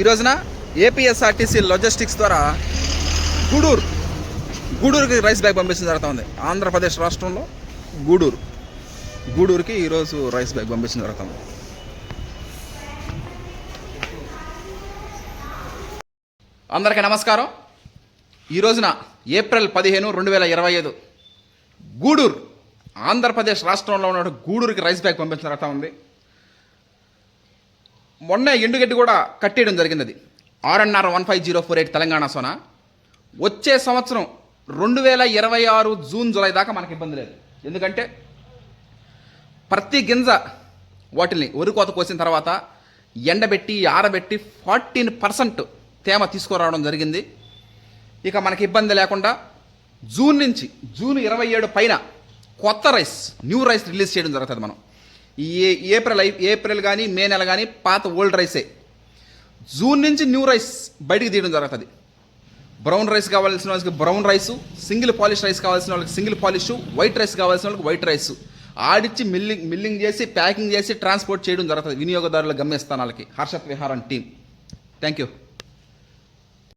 ఈ రోజున APSRTC logistics ద్వారా గూడూరు గూడూరుకి రైస్ బ్యాగ్ పంపించడం జరుగుతుంది. ఆంధ్రప్రదేశ్ రాష్ట్రంలో గూడూరు. గూడూరుకి ఈరోజు రైస్ బ్యాగ్ పంపించడం జరుగుతుంది. అందరికీ నమస్కారం. ఈ రోజున ఏప్రిల్ పదిహేను రెండు వేల ఇరవై ఐదు గూడూరు ఆంధ్రప్రదేశ్ రాష్ట్రంలో ఉన్న గూడూరుకి రైస్ బ్యాగ్ పంపించడం జరుగుతూ ఉంది మొన్న ఎండుగడ్డి కూడా కట్టేయడం జరిగింది అది RNR one five zero four eight Telangana Sona. వచ్చే సంవత్సరం రెండు వేల ఇరవై ఆరు జూన్ జూలై దాకా మనకి ఇబ్బంది లేదు. ఎందుకంటే ప్రతి గింజ వాటిని వరి కోత కోసిన తర్వాత ఎండబెట్టి ఆరబెట్టి ఫార్టీన్ పర్సెంట్ తేమ తీసుకురావడం జరిగింది. ఇక మనకి ఇబ్బంది లేకుండా జూన్ నుంచి జూన్ ఇరవై ఏడు పైన కొత్త రైస్ న్యూ రైస్ రిలీజ్ చేయడం జరుగుతుంది మనం. ఏ- ఏప్రిల్ ఏప్రిల్ కానీ మే నెల కానీ పాత ఓల్డ్ రైసే. జూన్ నుంచి న్యూ రైస్ బయటికి తీయడం జరుగుతుంది. బ్రౌన్ రైస్ కావాల్సిన వాళ్ళకి brown rice single polish rice కావాల్సిన వాళ్ళకి సింగిల్ పాలిష్ వైట్ రైస్ కావాల్సిన వాళ్ళకి వైట్ రైస్. ఆడిచ్చి మిల్లింగ్ మిల్లింగ్ చేసి ప్యాకింగ్ చేసి ట్రాన్స్పోర్ట్ చేయడం జరుగుతుంది వినియోగదారుల గమ్యస్థానాలకి. హర్షత్ విహారం టీం థ్యాంక్ యూ